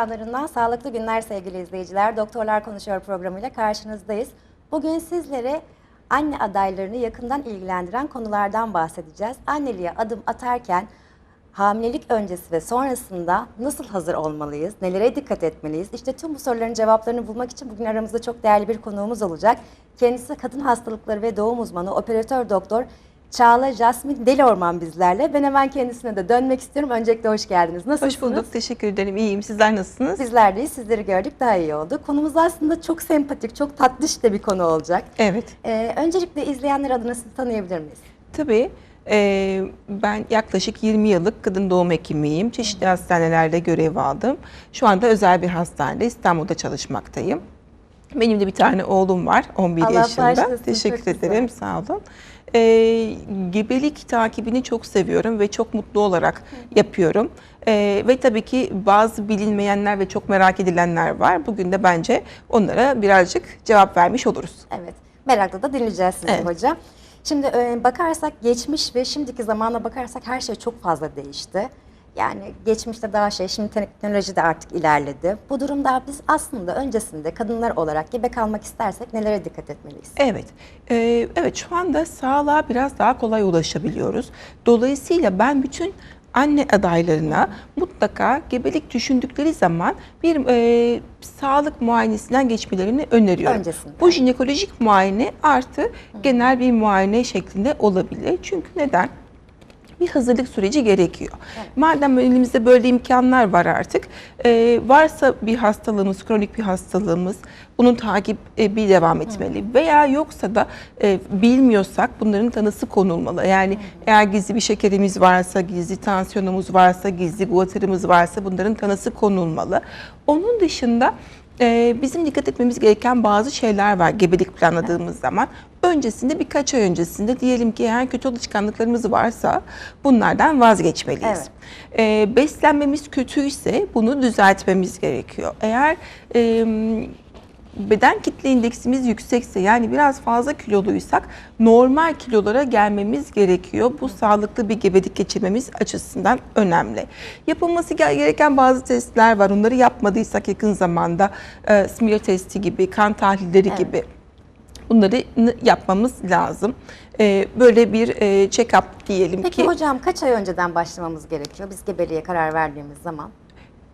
Ekranlarından sağlıklı günler sevgili izleyiciler. Doktorlar Konuşuyor programıyla karşınızdayız. Bugün sizlere anne adaylarını yakından ilgilendiren konulardan bahsedeceğiz. Anneliğe adım atarken hamilelik öncesi ve sonrasında nasıl hazır olmalıyız, nelere dikkat etmeliyiz? İşte tüm bu soruların cevaplarını bulmak için bugün aramızda çok değerli bir konuğumuz olacak. Kendisi kadın hastalıkları ve doğum uzmanı, operatör doktor Çağla Jasmin Deliorman bizlerle. Ben hemen kendisine de dönmek istiyorum. Öncelikle hoş geldiniz. Nasılsınız? Hoş bulduk. Teşekkür ederim. İyiyim. Sizler nasılsınız? Bizler de sizleri gördük daha iyi oldu. Konumuz aslında çok sempatik, çok tatlış da bir konu olacak. Evet. Ee, öncelikle izleyenler adına sizi tanıyabilir miyiz? Tabii. e, ben yaklaşık 20 yıllık kadın doğum hekimiyim. Çeşitli hastanelerde görev aldım. Şu anda özel bir hastanede İstanbul'da çalışmaktayım. Benim de bir tane oğlum var 11 Allah yaşında. Teşekkür çok güzel. ederim. Sağ olun. E, gebelik takibini çok seviyorum ve çok mutlu olarak yapıyorum. E, ve tabii ki bazı bilinmeyenler ve çok merak edilenler var. Bugün de bence onlara birazcık cevap vermiş oluruz. Evet, merakla da dinleyeceğiz sizi Evet. hocam. Şimdi e, bakarsak geçmiş ve şimdiki zamana bakarsak her şey çok fazla değişti. Yani geçmişte daha şey, şimdi teknoloji de artık ilerledi. Bu durumda biz aslında öncesinde kadınlar olarak gebe kalmak istersek nelere dikkat etmeliyiz? Evet, Ee, evet şu anda sağlığa biraz daha kolay ulaşabiliyoruz. Dolayısıyla ben bütün anne adaylarına mutlaka gebelik düşündükleri zaman bir e, sağlık muayenesinden geçmelerini öneriyorum. Öncesinde. Bu jinekolojik muayene artı genel bir muayene şeklinde olabilir. Çünkü neden? Bir hazırlık süreci gerekiyor. Madem elimizde böyle imkanlar var artık, e, varsa bir hastalığımız, kronik bir hastalığımız, bunun takip e, bir devam etmeli. Veya yoksa da e, bilmiyorsak bunların tanısı konulmalı. Yani eğer gizli bir şekerimiz varsa, gizli tansiyonumuz varsa, gizli guatırımız varsa bunların tanısı konulmalı. Onun dışında ee, bizim dikkat etmemiz gereken bazı şeyler var gebelik planladığımız zaman. Öncesinde birkaç ay öncesinde diyelim ki eğer kötü alışkanlıklarımız varsa bunlardan vazgeçmeliyiz. Evet. Ee, beslenmemiz kötüyse bunu düzeltmemiz gerekiyor. Eğer e, beden kitle indeksimiz yüksekse yani biraz fazla kiloluysak normal kilolara gelmemiz gerekiyor. Bu sağlıklı bir gebelik geçirmemiz açısından önemli. Yapılması ge- gereken bazı testler var. Onları yapmadıysak yakın zamanda e, smear testi gibi, kan tahlilleri Evet. gibi bunları yapmamız lazım. E, böyle bir e, check-up diyelim Peki ki. hocam kaç ay önceden başlamamız gerekiyor biz gebeliğe karar verdiğimiz zaman?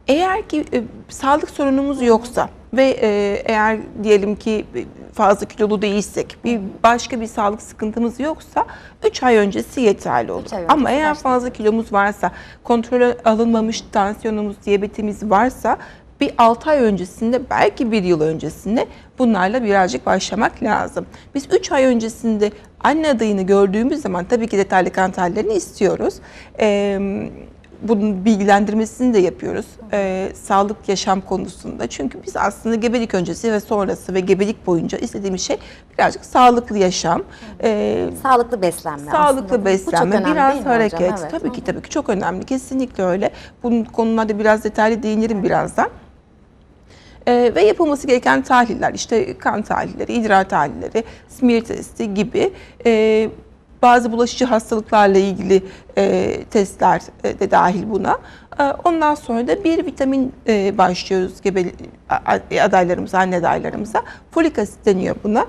Eğer ki e, sağlık sorunumuz yoksa ve e, eğer diyelim ki fazla kilolu değilsek, bir başka bir sağlık sıkıntımız yoksa 3 ay öncesi yeterli olur. Ay öncesi Ama eğer başlamak. fazla kilomuz varsa, kontrole alınmamış tansiyonumuz, diyabetimiz varsa bir 6 ay öncesinde belki bir yıl öncesinde bunlarla birazcık başlamak lazım. Biz 3 ay öncesinde anne adayını gördüğümüz zaman tabii ki detaylı kan tahlillerini istiyoruz. Ee, bunun bilgilendirmesini de yapıyoruz ee, sağlık yaşam konusunda. Çünkü biz aslında gebelik öncesi ve sonrası ve gebelik boyunca istediğimiz şey birazcık sağlıklı yaşam, ee, Sağlıklı beslenme sağlıklı aslında. Beslenme, önemli biraz hocam? hareket. Evet. Tabii ki tabii ki çok önemli. Kesinlikle öyle. Bunun konularda biraz detaylı değinirim birazdan. Ee, ve yapılması gereken tahliller işte kan tahlilleri, idrar tahlilleri, smear testi gibi e, bazı bulaşıcı hastalıklarla ilgili e, testler e, de dahil buna. E, ondan sonra da bir vitamin e, başlıyoruz gebe a- adaylarımıza, anne adaylarımıza. Folik asit deniyor buna.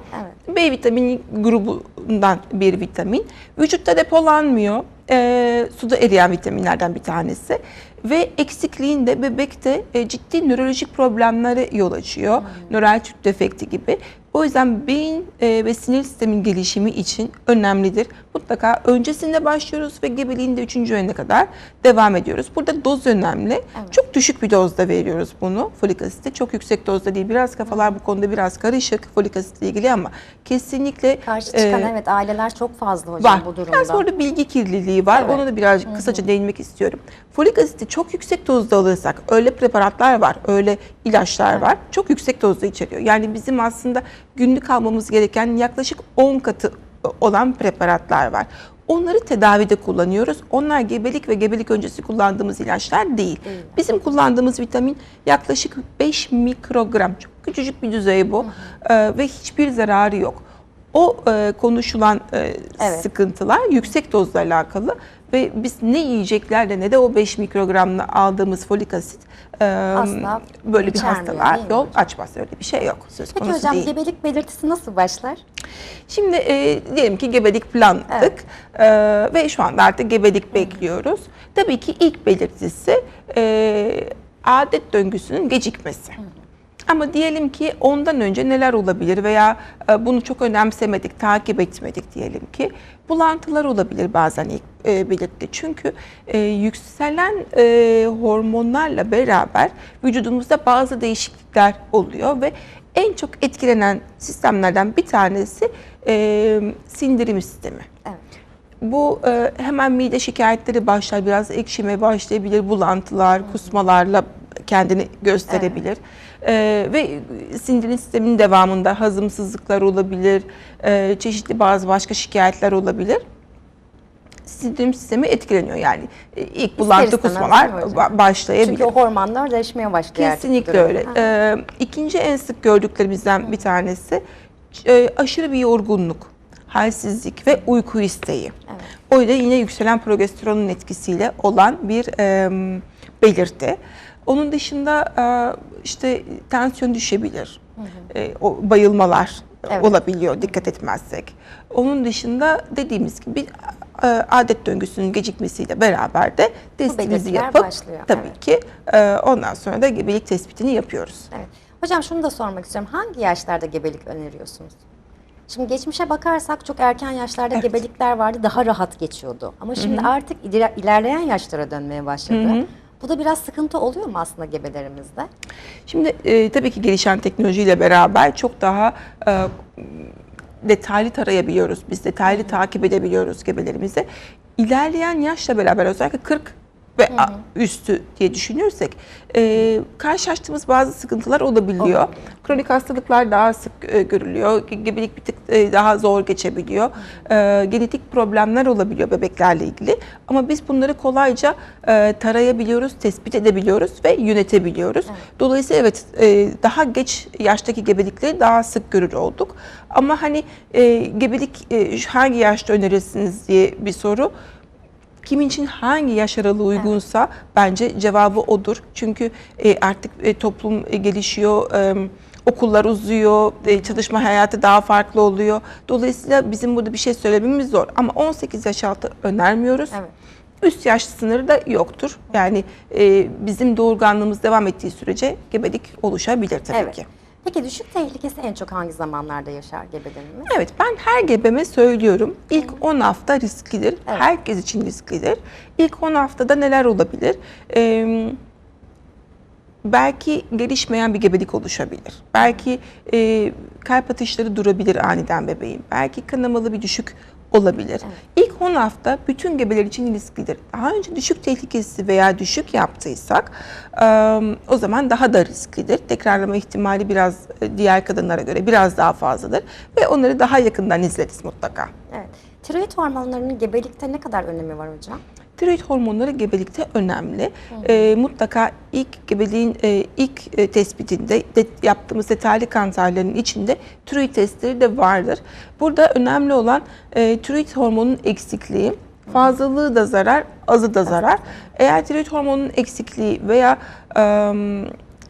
Evet. B vitamini grubundan bir vitamin. Vücutta depolanmıyor. E, suda eriyen vitaminlerden bir tanesi. Ve eksikliğinde bebekte e, ciddi nörolojik problemlere yol açıyor. Nöral tüp defekti gibi. O yüzden beyin e, ve sinir sistemin gelişimi için önemlidir. Mutlaka öncesinde başlıyoruz ve gebeliğin de 3. ayına kadar devam ediyoruz. Burada doz önemli. Çok düşük bir dozda veriyoruz bunu folik asiti. Çok yüksek dozda değil. Biraz kafalar bu konuda biraz karışık folik asitle ilgili ama kesinlikle Karşı çıkan e, evet aileler çok fazla hocam var. bu durumda. Biraz orada bilgi kirliliği var. Evet. Ona da birazcık kısaca değinmek istiyorum. Folik asiti çok yüksek dozda alırsak öyle preparatlar var, öyle ilaçlar var. Çok yüksek dozda içeriyor. Yani bizim aslında günlük almamız gereken yaklaşık 10 katı olan preparatlar var. Onları tedavide kullanıyoruz. Onlar gebelik ve gebelik öncesi kullandığımız ilaçlar değil. Değil. Bizim kullandığımız vitamin yaklaşık 5 mikrogram. Çok küçücük bir düzey bu. Ee, ve hiçbir zararı yok. O e, konuşulan e, Evet. sıkıntılar yüksek dozla alakalı ve biz ne yiyeceklerle ne de o 5 mikrogramla aldığımız folik asit e, Asla böyle bir hastalığa mi yol açmaz. Öyle bir şey yok. Söz Peki konusu hocam değil. gebelik belirtisi nasıl başlar? Şimdi e, diyelim ki gebelik planladık Evet. e, ve şu anda artık gebelik bekliyoruz. Tabii ki ilk belirtisi e, adet döngüsünün gecikmesi. Ama diyelim ki ondan önce neler olabilir veya e, bunu çok önemsemedik, takip etmedik diyelim ki. Bulantılar olabilir bazen ilk e, belirti. Çünkü e, yükselen hormonlarla beraber vücudumuzda bazı değişiklikler oluyor ve en çok etkilenen sistemlerden bir tanesi sindirim sistemi. Evet. Bu e, hemen mide şikayetleri başlar, biraz ekşime başlayabilir, bulantılar, kusmalarla kendini gösterebilir. E, ve sindirim sisteminin devamında hazımsızlıklar olabilir, e, çeşitli bazı başka şikayetler olabilir. Sindirim sistemi etkileniyor yani e, ilk bulantı kusmalar başlayabilir. Çünkü hormonlar değişmeye başlıyor. Kesinlikle öyle. Ee, ikinci en sık gördüklerimizden bir tanesi e, aşırı bir yorgunluk, halsizlik ve uyku isteği. Evet. O da yine yükselen progesteronun etkisiyle olan bir e, belirti. Onun dışında e, işte tansiyon düşebilir, E, o bayılmalar Evet. olabiliyor dikkat etmezsek. Onun dışında dediğimiz gibi e, adet döngüsünün gecikmesiyle beraber de testimizi yapıp başlıyor, tabii evet. ki e, ondan sonra da gebelik tespitini yapıyoruz. Evet. Hocam şunu da sormak istiyorum. Hangi yaşlarda gebelik öneriyorsunuz? Şimdi geçmişe bakarsak çok erken yaşlarda Evet. gebelikler vardı, daha rahat geçiyordu. Ama şimdi artık iler- ilerleyen yaşlara dönmeye başladı. Bu da biraz sıkıntı oluyor mu aslında gebelerimizde? Şimdi e, tabii ki gelişen teknolojiyle beraber çok daha e, detaylı tarayabiliyoruz. Biz detaylı takip edebiliyoruz gebelerimizi. İlerleyen yaşla beraber özellikle 40 ve a- üstü diye düşünürsek e, karşılaştığımız bazı sıkıntılar olabiliyor. Kronik hastalıklar daha sık e, görülüyor. Ge- Gebelik bir tık e, daha zor geçebiliyor. E, genetik problemler olabiliyor bebeklerle ilgili. Ama biz bunları kolayca e, tarayabiliyoruz, tespit edebiliyoruz ve yönetebiliyoruz. Dolayısıyla evet e, daha geç yaştaki gebelikleri daha sık görür olduk. Ama hani e, gebelik e, hangi yaşta önerirsiniz diye bir soru. Kimin için hangi yaş aralığı uygunsa bence cevabı odur. Çünkü e, artık e, toplum e, gelişiyor, e, okullar uzuyor, e, çalışma hayatı daha farklı oluyor. Dolayısıyla bizim burada bir şey söylememiz zor. Ama 18 yaş altı önermiyoruz. Evet. Üst yaş sınırı da yoktur. Yani e, bizim doğurganlığımız devam ettiği sürece gebelik oluşabilir tabii evet. ki. Peki düşük tehlikesi en çok hangi zamanlarda yaşar gebelerimiz? Evet ben her gebeme söylüyorum. İlk 10 hafta risklidir. Evet. Herkes için risklidir. İlk 10 haftada neler olabilir? Ee, belki gelişmeyen bir gebelik oluşabilir. Belki e, kalp atışları durabilir aniden bebeğin. Belki kanamalı bir düşük olabilir. İlk 10 hafta bütün gebeler için risklidir. Daha önce düşük tehlikesi veya düşük yaptıysak o zaman daha da risklidir. Tekrarlama ihtimali biraz e, diğer kadınlara göre biraz daha fazladır ve onları daha yakından izleriz mutlaka. Evet. Tiroid hormonlarının gebelikte ne kadar önemi var hocam? Tiroid hormonları gebelikte önemli. Ee, mutlaka ilk gebeliğin e, ilk e, tespitinde de yaptığımız detaylı kan tahlillerinin içinde tiroid testleri de vardır. Burada önemli olan e, tiroid hormonunun eksikliği. Fazlalığı da zarar, azı da zarar. Eğer tiroid hormonunun eksikliği veya e,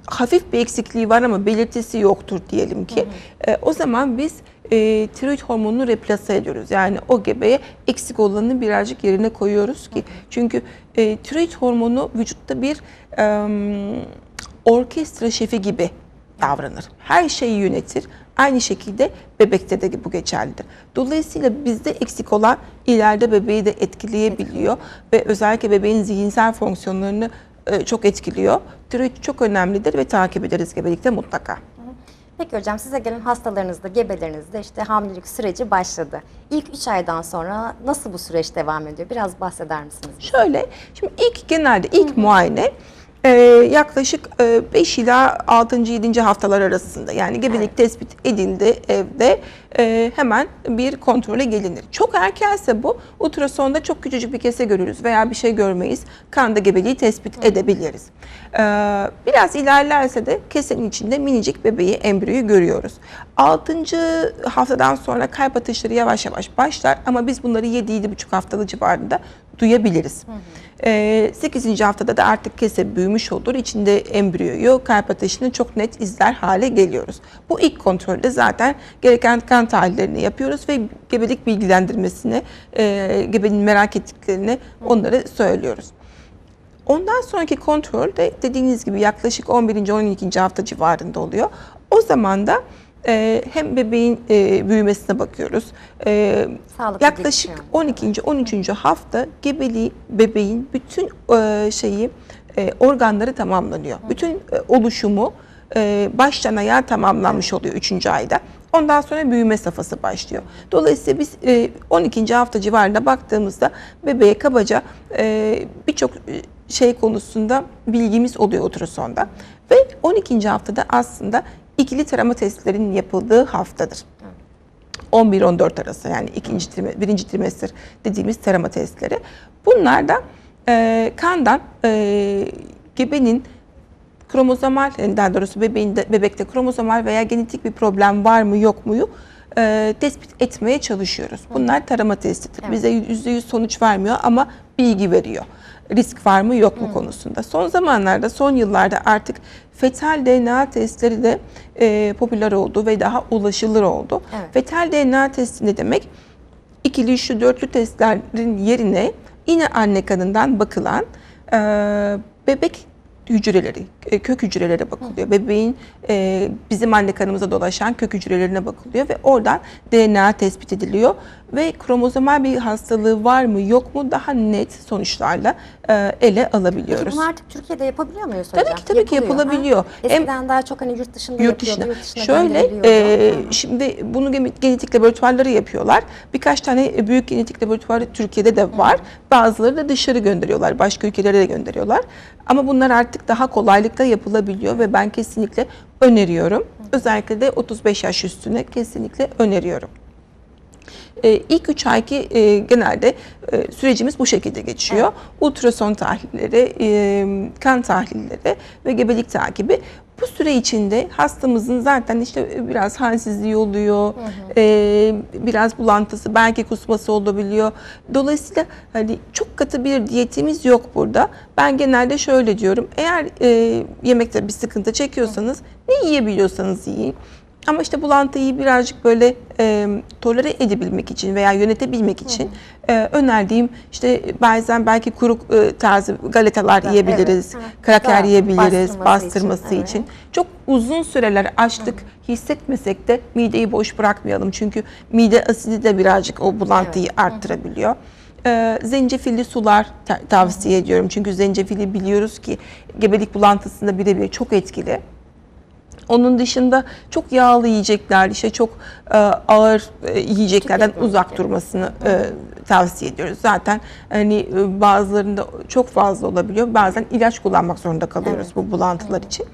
hafif bir eksikliği var ama belirtisi yoktur diyelim ki. e, o zaman biz e, tiroid hormonunu replase ediyoruz. Yani o gebeye eksik olanını birazcık yerine koyuyoruz ki. Çünkü e, tiroid hormonu vücutta bir e, orkestra şefi gibi davranır. Her şeyi yönetir. Aynı şekilde bebekte de bu geçerlidir. Dolayısıyla bizde eksik olan ileride bebeği de etkileyebiliyor ve özellikle bebeğin zihinsel fonksiyonlarını çok etkiliyor. Tiroid çok önemlidir ve takip ederiz gebelikte mutlaka. Peki hocam size gelen hastalarınızda, gebelerinizde işte hamilelik süreci başladı. İlk 3 aydan sonra nasıl bu süreç devam ediyor? Biraz bahseder misiniz? Şöyle, şimdi ilk genelde ilk muayene e, yaklaşık e, 5 ila 6. 7. haftalar arasında yani gebelik tespit edildi evde e, hemen bir kontrole gelinir. Çok erkense bu ultrasonda çok küçücük bir kese görürüz veya bir şey görmeyiz. Kanda gebeliği tespit edebiliriz. E, biraz ilerlerse de kesenin içinde minicik bebeği, embriyoyu görüyoruz. 6. haftadan sonra kalp atışları yavaş yavaş başlar ama biz bunları 7-7,5 haftalı civarında duyabiliriz. 8. haftada da artık kese büyümüş olur. İçinde embriyoyu, kalp atışını çok net izler hale geliyoruz. Bu ilk kontrolde zaten gereken kan tahlillerini yapıyoruz ve gebelik bilgilendirmesini, e, gebenin merak ettiklerini onları söylüyoruz. Ondan sonraki kontrol de dediğiniz gibi yaklaşık 11. 12. hafta civarında oluyor. O zaman da e, hem bebeğin e, büyümesine bakıyoruz. E, Sağlıklı yaklaşık gelişiyor. 12. 13. hafta gebeliği bebeğin bütün e, şeyi e, organları tamamlanıyor. Bütün e, oluşumu e, baştan ayağa tamamlanmış oluyor 3. ayda. Ondan sonra büyüme safhası başlıyor. Dolayısıyla biz e, 12. hafta civarında baktığımızda bebeğe kabaca e, birçok e, şey konusunda bilgimiz oluyor ultrasonda. Ve 12. haftada aslında ikili tarama testlerinin yapıldığı haftadır. 11-14 arası yani ikinci trime, birinci trimester dediğimiz tarama testleri. Bunlar da e, kandan e, gebenin kromozomal, yani daha doğrusu bebeğin de, bebekte kromozomal veya genetik bir problem var mı yok muyu e, tespit etmeye çalışıyoruz. Bunlar tarama testidir. Evet. Bize %100 sonuç vermiyor ama bilgi veriyor. Risk var mı yok mu konusunda. Son zamanlarda, son yıllarda artık fetal DNA testleri de e, popüler oldu ve daha ulaşılır oldu. Evet. Fetal DNA testi ne demek? İkili, üçlü, dörtlü testlerin yerine yine anne kanından bakılan e, bebek hücreleri, kök hücrelere bakılıyor. Bebeğin e, bizim anne kanımıza dolaşan kök hücrelerine bakılıyor ve oradan DNA tespit ediliyor ve kromozomal bir hastalığı var mı yok mu daha net sonuçlarla e, ele Peki alabiliyoruz. bunu artık Türkiye'de yapabiliyor muyuz hocam? Tabii ki tabii ki Yapılıyor, yapılabiliyor. ha? Hem- Eskiden daha çok hani yurt dışında Yurt dışına. yurt dışına Şöyle, e, şimdi bunu gene- genetik laboratuvarları yapıyorlar. Birkaç tane büyük genetik laboratuvarı Türkiye'de de var. Bazıları da dışarı gönderiyorlar, başka ülkelere de gönderiyorlar. Ama bunlar artık daha kolaylıkla yapılabiliyor ve ben kesinlikle öneriyorum. Özellikle de 35 yaş üstüne kesinlikle öneriyorum. E, ilk 3 ayki e, genelde e, sürecimiz bu şekilde geçiyor. Ultrason tahlilleri, e, kan tahlilleri ve gebelik takibi. Bu süre içinde hastamızın zaten işte biraz halsizliği oluyor, e, biraz bulantısı, belki kusması olabiliyor. Dolayısıyla hani çok katı bir diyetimiz yok burada. Ben genelde şöyle diyorum, eğer e, yemekte bir sıkıntı çekiyorsanız ne yiyebiliyorsanız yiyin. Ama işte bulantıyı birazcık böyle e, tolere edebilmek için veya yönetebilmek için e, önerdiğim işte bazen belki kuru e, tarzı galetalar Evet, yiyebiliriz, evet. kraker Daha yiyebiliriz bastırması bastırması için, için. evet. Çok uzun süreler açlık hissetmesek de mideyi boş bırakmayalım. Çünkü mide asidi de birazcık o bulantıyı arttırabiliyor. E, zencefilli sular ta- tavsiye ediyorum. Çünkü zencefili biliyoruz ki gebelik bulantısında birebir çok etkili. Onun dışında çok yağlı yiyecekler, işte çok e, ağır e, yiyeceklerden Tüketmemek uzak durmasını e, tavsiye ediyoruz. Zaten hani e, bazılarında çok fazla olabiliyor. Bazen ilaç kullanmak zorunda kalıyoruz Evet. bu bulantılar için.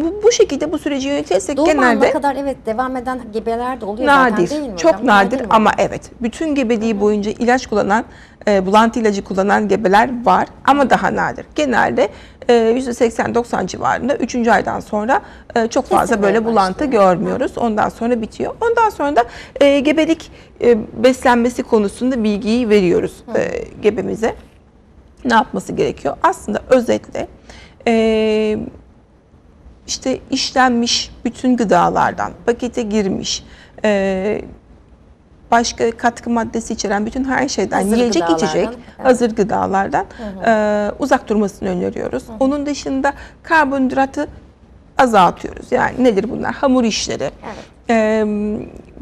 Bu, bu şekilde bu süreci yönetirsek Doğum genelde kadar evet devam eden gebeler de oluyor zaten nadir, değil mi çok hocam? nadir mi? ama evet. Bütün gebeliği boyunca ilaç kullanan, e, bulantı ilacı kullanan gebeler var ama daha nadir. Genelde e, %80-90 civarında 3. aydan sonra e, çok fazla Kesilmeye böyle bulantı başlıyor. görmüyoruz. Ondan sonra bitiyor. Ondan sonra da e, gebelik e, beslenmesi konusunda bilgiyi veriyoruz e, gebemize. Ne yapması gerekiyor? Aslında özetle e, işte işlenmiş bütün gıdalardan, pakete girmiş, e, başka katkı maddesi içeren bütün her şeyden, Hazır yiyecek içecek, evet. hazır gıdalardan e, uzak durmasını öneriyoruz. Onun dışında karbonhidratı azaltıyoruz. Yani nedir bunlar? Hamur işleri, Evet. e,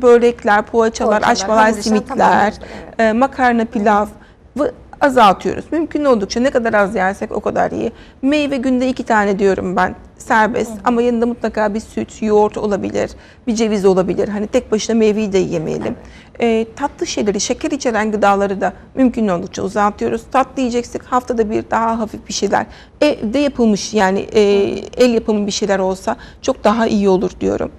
börekler, poğaçalar, Poğaçalar, açmalar, simitler, tamamlıyoruz, evet. e, makarna, pilav ve azaltıyoruz. Mümkün oldukça ne kadar az yersek o kadar iyi. Meyve günde iki tane diyorum ben serbest ama yanında mutlaka bir süt, yoğurt olabilir, bir ceviz olabilir. Hani tek başına meyveyi de yemeyelim. Ee, tatlı şeyleri, şeker içeren gıdaları da mümkün oldukça uzatıyoruz. Tatlı yiyeceksek haftada bir daha hafif bir şeyler. Evde yapılmış yani e, el yapımı bir şeyler olsa çok daha iyi olur diyorum.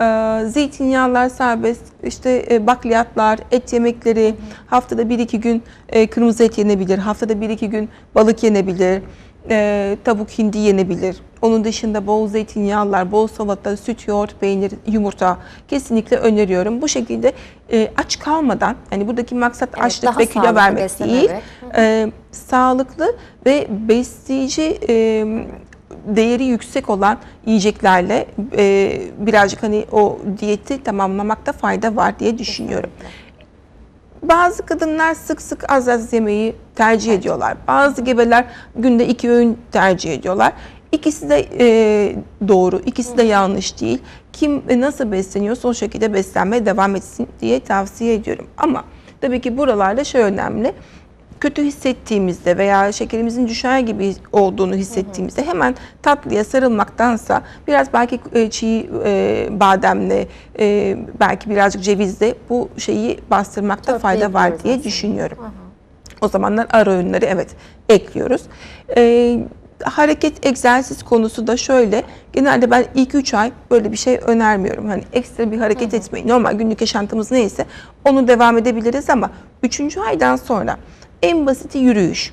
Ee, zeytinyağlar serbest, işte e, bakliyatlar, et yemekleri, haftada bir iki gün e, kırmızı et yenebilir, haftada bir iki gün balık yenebilir, e, tavuk hindi yenebilir. Onun dışında bol zeytinyağlar, bol salata, süt, yoğurt, peynir, yumurta kesinlikle öneriyorum. Bu şekilde e, aç kalmadan, hani buradaki maksat Evet, açlık ve kilo vermek değil, e, sağlıklı ve besleyici e, değeri yüksek olan yiyeceklerle e, birazcık hani o diyeti tamamlamakta fayda var diye düşünüyorum. Bazı kadınlar sık sık az az yemeği tercih ediyorlar. Bazı gebeler günde iki öğün tercih ediyorlar. İkisi de e, doğru, ikisi de yanlış değil. Kim e, nasıl besleniyorsa o şekilde beslenmeye devam etsin diye tavsiye ediyorum. Ama tabii ki buralarda şey önemli. Kötü hissettiğimizde veya şekerimizin düşer gibi olduğunu hissettiğimizde hemen tatlıya sarılmaktansa biraz belki e, çiğ e, bademle, e, belki birazcık cevizle bu şeyi bastırmakta fayda var diye aslında. düşünüyorum. O zamanlar ara öğünleri evet ekliyoruz. Ee, hareket egzersiz konusu da şöyle. Genelde ben ilk 3 ay böyle bir şey önermiyorum. Hani ekstra bir hareket etmeyin. Normal günlük yaşantımız neyse onu devam edebiliriz ama 3. aydan sonra en basiti yürüyüş.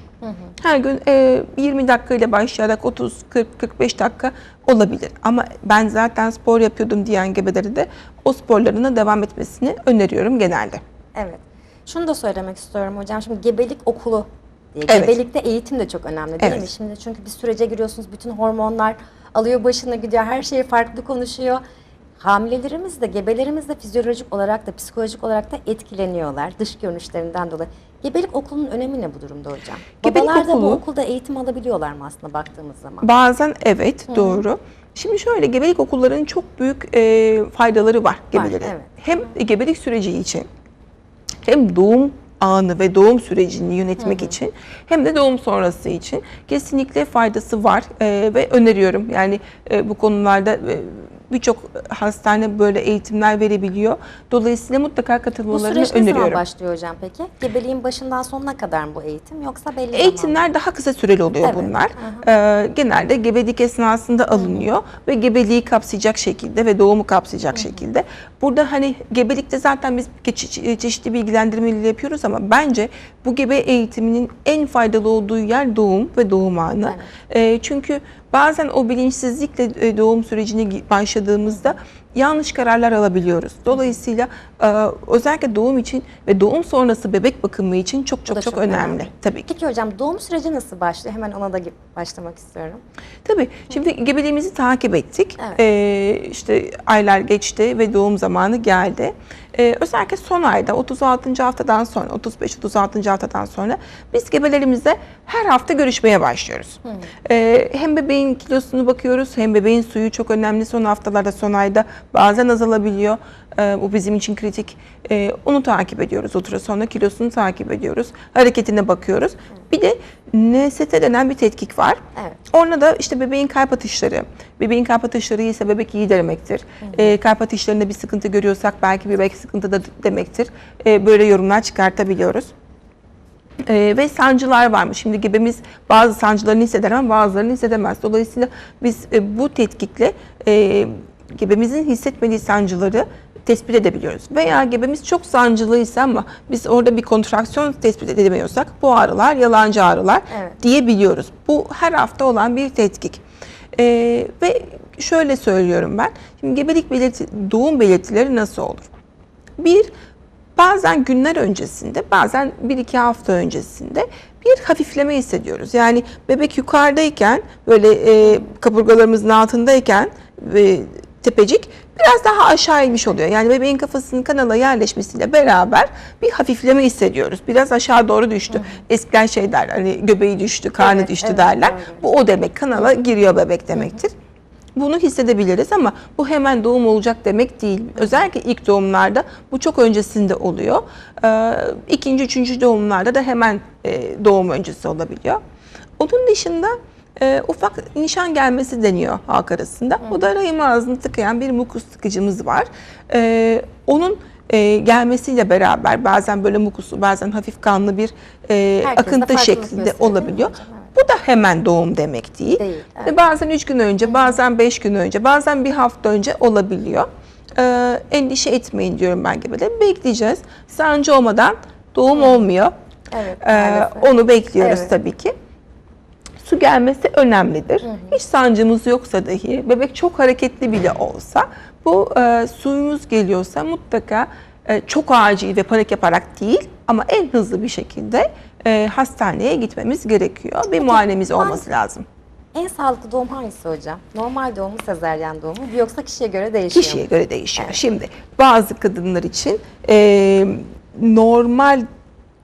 Her gün e, 20 dakika ile başlayarak 30, 40, 45 dakika olabilir. Ama ben zaten spor yapıyordum diyen gebelere de o sporlarına devam etmesini öneriyorum genelde. Evet. Şunu da söylemek istiyorum hocam. Şimdi gebelik okulu diye. Evet. Gebelikte eğitim de çok önemli değil Evet. mi? Şimdi çünkü bir sürece giriyorsunuz. Bütün hormonlar alıyor başına gidiyor. Her şey farklı konuşuyor. Hamilelerimiz de, gebelerimiz de fizyolojik olarak da, psikolojik olarak da etkileniyorlar dış görünüşlerinden dolayı. Gebelik okulunun önemi ne bu durumda hocam? Gebelik Babalar da bu okulda eğitim alabiliyorlar mı aslında baktığımız zaman? Bazen evet doğru. Şimdi şöyle gebelik okullarının çok büyük e, faydaları var gebelere. evet. Hem gebelik süreci için hem doğum anı ve doğum sürecini yönetmek için hem de doğum sonrası için kesinlikle faydası var e, ve öneriyorum. Yani e, bu konularda e, birçok hastane böyle eğitimler verebiliyor. Dolayısıyla mutlaka Bu katılmalarını süreç ne zaman öneriyorum. başlıyor hocam peki? Gebeliğin başından sonuna kadar mı bu eğitim yoksa belli zaman? Eğitimler daha kısa süreli oluyor Evet, bunlar. Ee, genelde gebelik esnasında alınıyor ve gebeliği kapsayacak şekilde ve doğumu kapsayacak şekilde. Burada hani gebelikte zaten biz çe- çeşitli bilgilendirmeleri yapıyoruz ama bence bu gebe eğitiminin en faydalı olduğu yer doğum ve doğum anı. Ee, çünkü bazen o bilinçsizlikle e, doğum sürecine başladığımızda yanlış kararlar alabiliyoruz. Dolayısıyla e, özellikle doğum için ve doğum sonrası bebek bakımı için çok çok da çok önemli. Tabii ki. Peki hocam doğum süreci nasıl başlıyor? Hemen ona da başlamak istiyorum. Tabii. Şimdi gebeliğimizi takip ettik. Evet. Ee, işte aylar geçti ve doğum zamanı geldi. Ee, özellikle son ayda 36. haftadan sonra, 35-36. haftadan sonra biz gebelerimizle her hafta görüşmeye başlıyoruz. Ee, hem bebeğin kilosunu bakıyoruz hem bebeğin suyu çok önemli. Son haftalarda, son ayda bazen azalabiliyor. Ee, bu bizim için kritik. Ee, onu takip ediyoruz. Ultrasonla kilosunu takip ediyoruz. Hareketine bakıyoruz. Bir de NST denen bir tetkik var. Evet. Orada da işte bebeğin kalp atışları, bebeğin kalp atışları iyiyse bebek iyi demektir. Ee, kalp atışlarında bir sıkıntı görüyorsak belki bebek sıkıntıda demektir. Ee, böyle yorumlar çıkartabiliyoruz. Ee, ve sancılar varmış. Şimdi gebemiz bazı sancılarını hisseder ama bazılarını hissedemez. Dolayısıyla biz e, bu tetkikle e, gebemizin hissetmediği sancıları tespit edebiliyoruz. Veya gebemiz çok sancılıysa ama biz orada bir kontraksiyon tespit edemiyorsak bu ağrılar yalancı ağrılar Evet. diyebiliyoruz. Bu her hafta olan bir tetkik. Ee, ve şöyle söylüyorum ben. Şimdi gebelik belirti, doğum belirtileri nasıl olur? Bir, bazen günler öncesinde, bazen bir iki hafta öncesinde bir hafifleme hissediyoruz. Yani bebek yukarıdayken, böyle e, kaburgalarımızın altındayken ve tepecik biraz daha aşağı inmiş oluyor. Yani bebeğin kafasının kanala yerleşmesiyle beraber bir hafifleme hissediyoruz. Biraz aşağı doğru düştü. Eskiden şey derler, hani göbeği düştü, karnı Evet, düştü evet, derler. doğru. Bu o demek, kanala giriyor bebek demektir. Bunu hissedebiliriz ama bu hemen doğum olacak demek değil. Özellikle ilk doğumlarda bu çok öncesinde oluyor. Ee, ikinci, üçüncü doğumlarda da hemen e, doğum öncesi olabiliyor. Onun dışında e, ufak nişan gelmesi deniyor halk arasında. O da rahim ağzını tıkayan bir mukus tıkıcımız var. E, onun e, gelmesiyle beraber bazen böyle mukuslu bazen hafif kanlı bir e, akıntı şeklinde olabiliyor. Bu da hemen doğum demek değil. Değil, evet. Ve bazen 3 gün önce, bazen 5 gün önce, bazen bir hafta önce olabiliyor. Ee, endişe etmeyin diyorum ben gebelere. Bekleyeceğiz. Sancı olmadan doğum olmuyor. Evet, Ee, onu bekliyoruz Evet. tabii ki. Su gelmesi önemlidir. Hiç sancımız yoksa dahi, bebek çok hareketli bile olsa, bu e, suyumuz geliyorsa mutlaka e, çok acil ve panik yaparak değil ama en hızlı bir şekilde e, hastaneye gitmemiz gerekiyor. Bir muayenemiz olması lazım. En sağlıklı doğum hangisi hocam? Normal doğum mu, sezeryen doğum mu? Yoksa kişiye göre değişiyor Kişiye mu? göre değişiyor. Şimdi bazı kadınlar için e, normal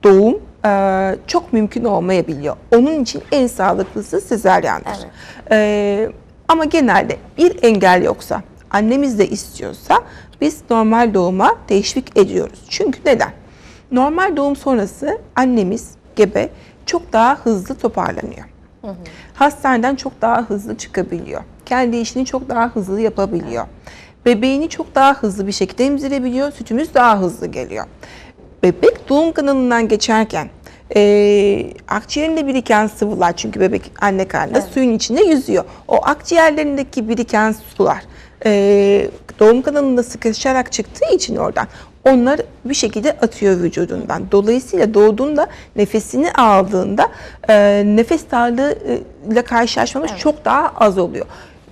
doğum e, çok mümkün olmayabiliyor. Onun için en sağlıklısı sezaryendir. Evet. E, ama genelde bir engel yoksa, annemiz de istiyorsa biz normal doğuma teşvik ediyoruz. Çünkü neden? Normal doğum sonrası annemiz gebe çok daha hızlı toparlanıyor. Hastaneden çok daha hızlı çıkabiliyor. Kendi işini çok daha hızlı yapabiliyor. Bebeğini çok daha hızlı bir şekilde emzirebiliyor. Sütümüz daha hızlı geliyor. Bebek doğum kanalından geçerken eee akciğerinde biriken sıvılar çünkü bebek anne karnında suyun içinde yüzüyor. O akciğerlerindeki biriken sular eee, doğum kanalında sıkışarak çıktığı için oradan onlar bir şekilde atıyor vücudundan. Dolayısıyla doğduğunda nefesini aldığında e, nefes darlığıyla karşılaşmamız çok daha az oluyor.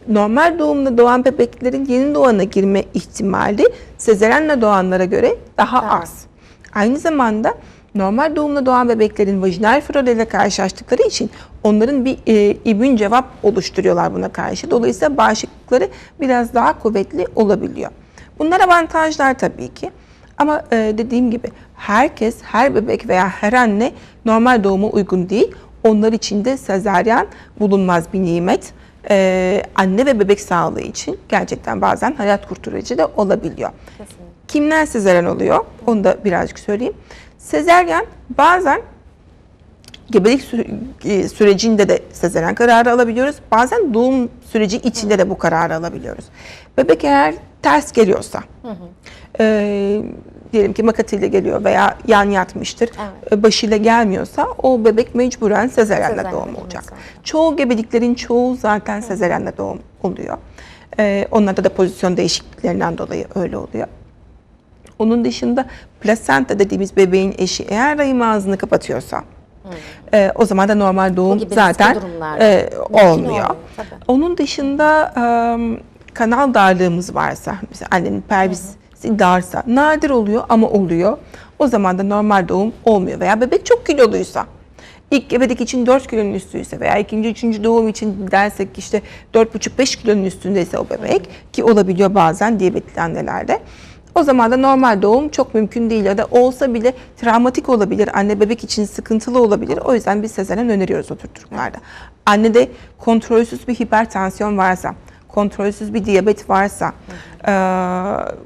Normal doğumla doğan bebeklerin yeni doğana girme ihtimali sezeryenle doğanlara göre daha Daha az. Aynı zamanda normal doğumla doğan bebeklerin vajinal flora ile karşılaştıkları için onların bir e, immün cevap oluşturuyorlar buna karşı. Dolayısıyla bağışıklıkları biraz daha kuvvetli olabiliyor. Bunlar avantajlar tabii ki. Ama e, dediğim gibi herkes, her bebek veya her anne normal doğuma uygun değil. Onlar için de sezaryen bulunmaz bir nimet. E, anne ve bebek sağlığı için gerçekten bazen hayat kurtarıcı da olabiliyor. Kesinlikle. Kimler sezaryen oluyor? Onu da birazcık söyleyeyim. Sezaryen bazen gebelik e, sürecinde de sezaryen kararı alabiliyoruz. Bazen doğum süreci içinde de bu kararı alabiliyoruz. Bebek eğer ters geliyorsa, e, diyelim ki makatiyle geliyor veya yan yatmıştır, Evet. e, başıyla gelmiyorsa o bebek mecburen Sezaryenle doğum olacak. zaten. Çoğu gebeliklerin çoğu zaten sezaryenle doğum oluyor. E, onlarda da pozisyon değişikliklerinden dolayı öyle oluyor. Onun dışında plasenta dediğimiz bebeğin eşi eğer rahim ağzını kapatıyorsa e, o zaman da normal doğum zaten e, olmuyor. tabii. Onun dışında e, kanal darlığımız varsa, mesela annenin pelvisi darsa, nadir oluyor ama oluyor. O zaman da normal doğum olmuyor veya bebek çok kiloluysa. İlk gebelik için 4 kilonun üstüyse veya ikinci, üçüncü doğum için dersek işte 4,5-5 kilonun üstündeyse o bebek ki olabiliyor bazen diyabetli annelerde. O zaman da normal doğum çok mümkün değil ya da olsa bile travmatik olabilir. Anne bebek için sıkıntılı olabilir. O yüzden biz sezaryen öneriyoruz o tür durumlarda. Annede kontrolsüz bir hipertansiyon varsa, kontrolsüz bir diyabet varsa, eee,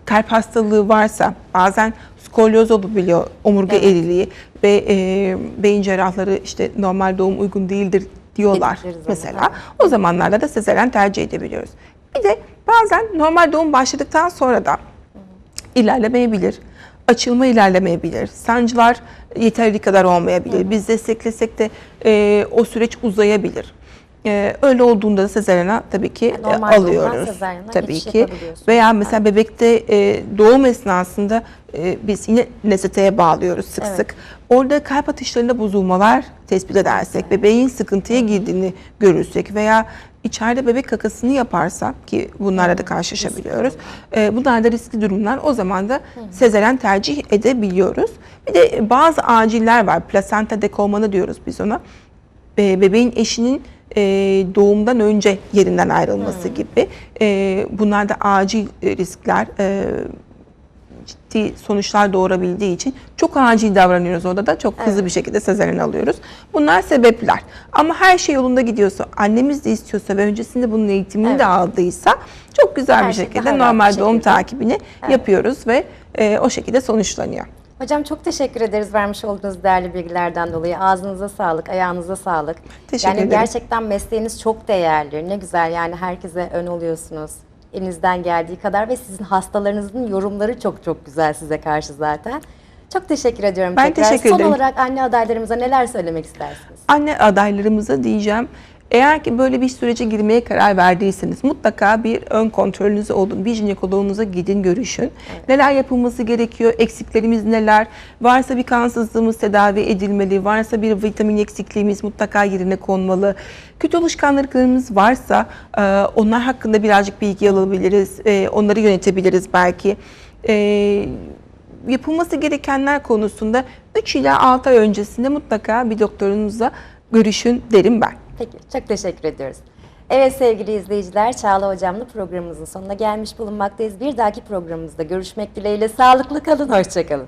kalp hastalığı varsa, bazen skolyoz olabiliyor, omurga Evet. eriliği ve eee, beyin cerrahları işte normal doğum uygun değildir diyorlar zaman, mesela. O zamanlarda da sezaryen tercih edebiliyoruz. Bir de bazen normal doğum başladıktan sonra da ilerlemeyebilir. Açılma ilerlemeyebilir. Sancılar yeterli kadar olmayabilir. Biz desteklesek de e, o süreç uzayabilir. E, öyle olduğunda da sezaryena tabii ki e, Normal doğumdan alıyoruz. Tabii ki. Veya mesela bebekte e, doğum esnasında e, biz yine NST'ye bağlıyoruz sık Evet. sık. Orada kalp atışlarında bozulmalar tespit edersek, bebeğin sıkıntıya girdiğini görürsek veya içeride bebek kakasını yaparsa ki bunlarla da karşılaşabiliyoruz. E, bunlar da riskli durumlar. O zaman da sezeren tercih edebiliyoruz. Bir de bazı aciller var. Plasenta dekolmanı diyoruz biz ona. E, bebeğin eşinin e, doğumdan önce yerinden ayrılması gibi. E, bunlar da acil e, riskler. E, ciddi sonuçlar doğurabildiği için çok acil davranıyoruz orada da çok hızlı bir şekilde sezaryen alıyoruz. Bunlar sebepler. Ama her şey yolunda gidiyorsa, annemiz de istiyorsa ve öncesinde bunun eğitimini Evet. de aldıysa çok güzel Her bir şekilde normal bir doğum şekilde. takibini yapıyoruz ve e, o şekilde sonuçlanıyor. Hocam çok teşekkür ederiz vermiş olduğunuz değerli bilgilerden dolayı. Ağzınıza sağlık, ayağınıza sağlık. Teşekkür yani ederim. gerçekten mesleğiniz çok değerli. Ne güzel yani herkese ön oluyorsunuz. Elinizden geldiği kadar ve sizin hastalarınızın yorumları çok çok güzel size karşı zaten. Çok teşekkür ediyorum Ben tekrar. teşekkür Son ederim. olarak anne adaylarımıza neler söylemek istersiniz? Anne adaylarımıza diyeceğim. Eğer ki böyle bir sürece girmeye karar verdiyseniz mutlaka bir ön kontrolünüz olun. Bir jinekoloğunuza gidin görüşün. Neler yapılması gerekiyor? Eksiklerimiz neler? Varsa bir kansızlığımız tedavi edilmeli. Varsa bir vitamin eksikliğimiz mutlaka yerine konmalı. Kötü alışkanlıklarımız varsa e, onlar hakkında birazcık bilgi alabiliriz. E, Onları yönetebiliriz belki. E, yapılması gerekenler konusunda 3 ila 6 ay öncesinde mutlaka bir doktorunuzla görüşün derim ben. Peki, çok teşekkür ediyoruz. Evet sevgili izleyiciler, Çağla Hocam'la programımızın sonuna gelmiş bulunmaktayız. Bir dahaki programımızda görüşmek dileğiyle sağlıklı kalın, hoşçakalın.